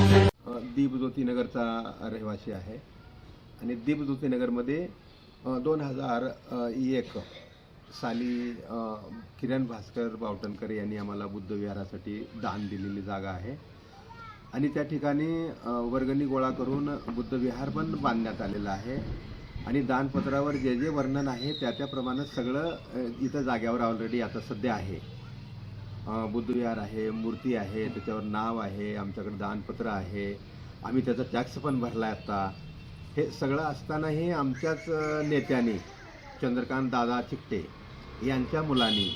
अ, दीप ज्योतिनगरचा रहिवासी आहे. आणि दीप ज्योतिनगरमध्ये दोन हजार एक साली किरण भास्कर बावटणकर यांनी आम्हाला बुद्ध विहारासाठी दान दिलेली जागा आहे. आणि त्या ठिकाणी वर्गणी गोळा करून बुद्ध विहार पण बांधण्यात आलेला आहे. आणि दानपत्रावर जे जे वर्णन आहे त्या त्याप्रमाणे सगळं इथं जाग्यावर ऑलरेडी आता सध्या आहे. बुद्धविहार आहे मूर्ती आहे त्याच्यावर नाव आहे आमच्याकडे दानपत्र आहे. आम्ही त्याचा टॅक्स पण भरला आहे आत्ता हे सगळं असतानाही आमच्याच नेत्यांनी चंद्रकांत दादा चिकटे यांच्या मुलांनी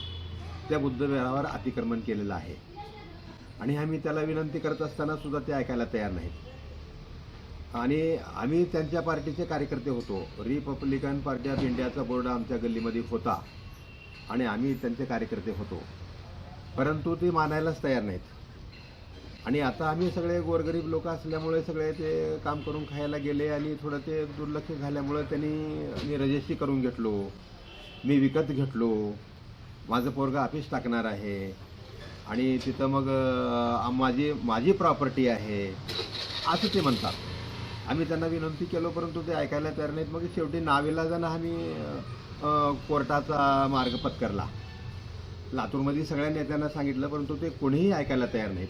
त्या बुद्धविहारावर अतिक्रमण केलेलं आहे. आणि आम्ही त्याला विनंती करत असताना सुद्धा ते ऐकायला तयार नाहीत. आणि आम्ही त्यांच्या पार्टीचे कार्यकर्ते होतो. रिपब्लिकन पार्टी ऑफ इंडियाचा बोर्ड आमच्या गल्लीमध्ये होता. आणि आम्ही त्यांचे कार्यकर्ते होतो. परंतु ते मानायलाच तयार नाहीत. आणि आता आम्ही सगळे गोरगरीब लोक असल्यामुळे सगळे ते काम करून खायला गेले आणि थोडं ते दुर्लक्ष झाल्यामुळे त्यांनी मी रजिस्ट्री करून घेतलो. मी विकत घेतलो. माझं पोरगा ऑफिस टाकणार आहे. आणि तिथं मग माझी माझी प्रॉपर्टी आहे. असं ते म्हणतात. आम्ही त्यांना विनंती केलो परंतु ते ऐकायला तयार नाहीत. मग शेवटी नाविलाजानं आम्ही कोर्टाचा मार्ग पत्करला. लातूरमध्ये सगळ्या नेत्यांना सांगितलं परंतु ते कोणीही ऐकायला तयार नाहीत.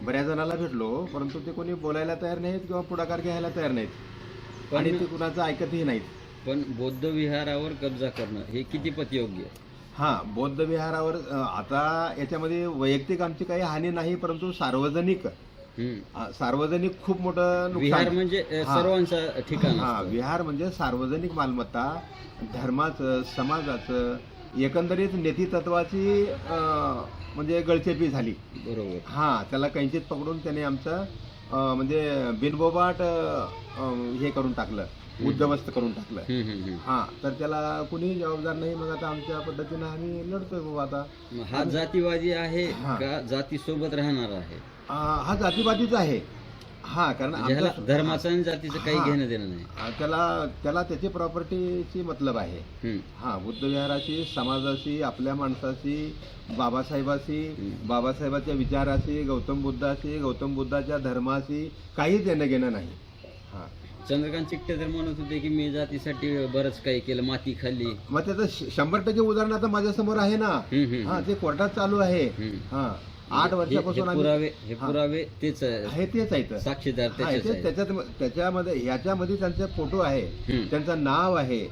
बऱ्याच जणांना भेटलो परंतु ते कोणी बोलायला तयार नाहीत किंवा पुढाकार घ्यायला तयार नाहीत. आणि ते कुणाचं ऐकतही नाहीत. पण बौद्ध विहारावर कब्जा करणं हे कितीपत योग्य आहे? हां बौद्ध विहारावर आता याच्यामध्ये वैयक्तिक आमची काही हानी नाही परंतु सार्वजनिक सार्वजनिक खूप मोठं विहार म्हणजे. सर्वांचा ठिकाण हा. विहार म्हणजे सार्वजनिक मालमत्ता धर्माचं समाजाचं एकंदरीत नीतितत्वाची अं, म्हणजे गळचेपी झाली. बरोबर. हा त्याला कैंचित पकडून त्याने आमचं अं, म्हणजे बिनबोबाट अं, हे करून टाकलं. उद्ध्वस्त करून टाकलं. हम्म, हम्म, हम्म. हा तर त्याला कुणीही जबाबदार नाही. मग आता आमच्या पद्धतीनं आम्ही लढतोय बाबा आता. मग हा जातीवादी आहे हा. का जाती सोबत राहणार आहे? हा जातीवादीच आहे. हा कारण म्हणजे ह्याला आमचा- धर्माचं आणि जातीचं काही हा. घेणं देणं नाही. हा, त्याला त्याला त्याची प्रॉपर्टीची मतलब आहे. हम्म. हा बुद्ध विहाराशी समाजाशी आपल्या माणसाशी बाबासाहेबाशी बाबासाहेबाच्या विचाराशी गौतम बुद्धाशी गौतम बुद्धाच्या धर्माशी काही देणं घेणं नाही. हा. चंद्रकांत चिकटे तर म्हणत होते की मी जातीसाठी बरंच काही केलं माती खाल्ली. मग त्याचं श- शंभर टक्के उदाहरण आता माझ्यासमोर आहे ना. हम्म, हम्म, हा ते कोर्टात चालू आहे. हम्म. हा. आठ हे- हे वर्षापासून पुरावे हे हा. पुरावे तेच. आहे तेच आहे इथं. साक्षीदार हा, आहेत. त्याच्यात त्याच्यामध्ये ह्याच्यामध्ये त्यांचे फोटो आहे. त्यांचं नाव आहे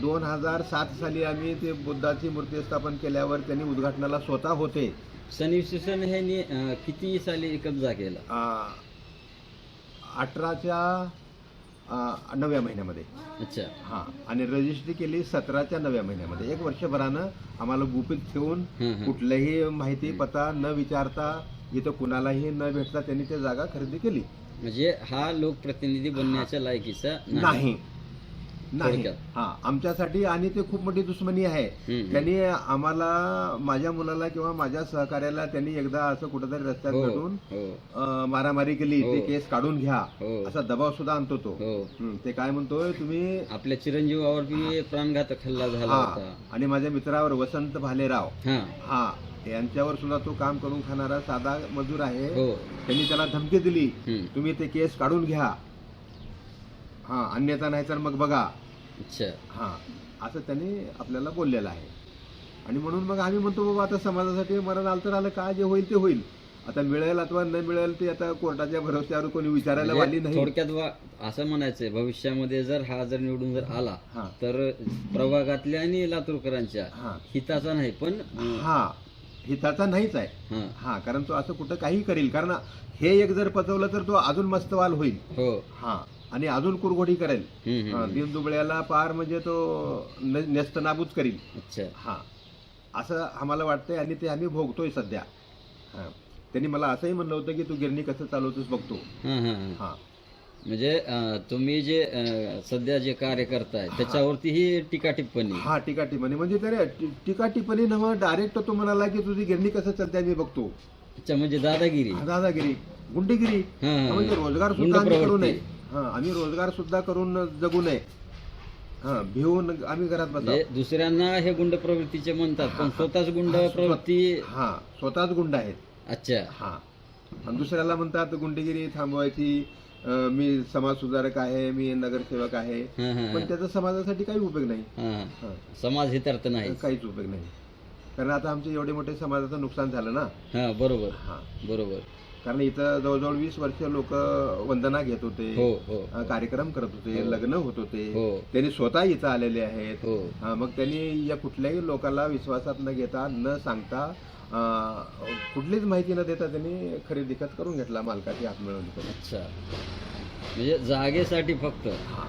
दोन हजार सात साली आम्ही ते बुद्धाची मूर्ती स्थापन केल्यावर त्यांनी उद्घाटनाला स्वतः होते सनी ह्यांनी अं, किती साली कब्जा केला अठराच्या आ, नवव्या महिन्यामध्ये. अच्छा. हां आणि रजिस्ट्री केली सतराच्या नवव्या महिन्यामध्ये. एक वर्षभरानं आम्हाला गुपित ठेवून हं, हं. कुठल्याही माहिती पत्ता न विचारता इथं कुणालाही न भेटता त्यांनी ती जागा खरेदी केली. म्हणजे हा लोकप्रतिनिधी बनण्याच्या लायकीचा नाही. नाही. थोडक्यात. हा आमच्यासाठी आणि ते खूप मोठी दुश्मनी आहे. हम्म. त्यांनी आम्हाला माझ्या मुलाला किंवा माझ्या सहकार्याला त्यांनी एकदा असं कुठेतरी रस्त्यात हो भेटून हो. अं, मारामारी केली. हो. ते केस काढून घ्या. हो. असा दबाव सुद्धा आणतो तो. हो. हं, ते काय म्हणतोय तुम्ही आपल्या चिरंजीवावर बी प्राणघातक हल्ला झाला हा. होता. आणि माझ्या मित्रावर वसंत भालेराव. हा. हा यांच्यावर सुद्धा तो काम करून खाणारा साधा मजूर आहे. हो. त्यांनी त्याला धमकी दिली. हम्म. तुम्ही ते केस काढून घ्या. हा अन्यथा नाही तर मग बघा. अच्छा. हा असं त्यांनी आपल्याला बोललेलं आहे. आणि म्हणून मग आम्ही म्हणतो बाबा आता समाजासाठी मरण आलं तर आलं काय जे होईल ते होईल. आता मिळेल अथवा न मिळेल ते आता कोर्टाच्या भरोश्यावर कोणी विचारायला वाली म्हणजे नाही. थोडक्यात वा असं म्हणायचंय भविष्यामध्ये जर हा जर निवडून जर आला हा. तर प्रभागातल्या आणि लातूरकरांच्या हा. हिताचा नाही पण हा हिताचा नाहीच आहे. हा. हा कारण तो असं कुठं काही करील. कारण हे एक जर पचवलं तर तो अजून मस्तवाल होईल. हो. हा. आणि अजून कुरघोडी करेल. दीन दुबळ्याला पार म्हणजे तो न- नेस्तनाबूत करील. अच्छा. हा. असं आम्हाला वाटतंय आणि ते आम्ही भोगतोय सध्या. हा. त्यांनी मला असंही म्हणलं होतं की तू गिरणी कसं चालवतोस बघतो. हा हा हा. हा. म्हणजे तुम्ही जे सध्या जे कार्य करताय त्याच्यावरती ही. टीका टिप्पणी हा टीका टिप्पणी म्हणजे टी- टीका टिप्पणी नव्ह डायरेक्ट तो म्हणाला की तुझी गिरणी कसं चालते आम्ही बघतो. अच्छा म्हणजे दादागिरी. दादागिरी. गुंडगिरी. म्हणजे. रोजगार सुद्धा करू. नये हा आम्ही रोजगार सुद्धा करून जगू नये. हा भिवून आम्ही घरात बसावं. म्हणजे दुसऱ्यांना हे गुंड प्रवृत्तीचे म्हणतात पण स्वतःच गुंड प्रवृत्ती हा स्वतःच गुंड आहेत. अच्छा. हा. आणि दुसऱ्याला म्हणतात गुंडेगिरी थांबवायची अं, मी समाज सुधारक आहे मी नगरसेवक आहे. हां हां पण त्याचा समाजासाठी काही उपयोग नाही. हां हां. हां. समाज हितार्थ नाही. काहीच उपयोग नाही. कारण आता आमचे एवढे मोठे समाजाचं नुकसान झालं ना. हा बरोबर. हा. बरोबर. कारण इथं जवळजवळ वीस वर्ष लोक वंदना घेत होते हो हो. कार्यक्रम करत होते लग्न होत होते. हो. त्यांनी स्वतः इथं आलेले आहेत. हो. हा, मग त्यांनी या कुठल्याही लोकांना विश्वासात न घेता न सांगता अं, कुठलीच माहिती न देता त्यांनी खरेदी खत करून घेतला मालकाची हात मिळवली अच्छा. म्हणजे जागेसाठी फक्त. हा.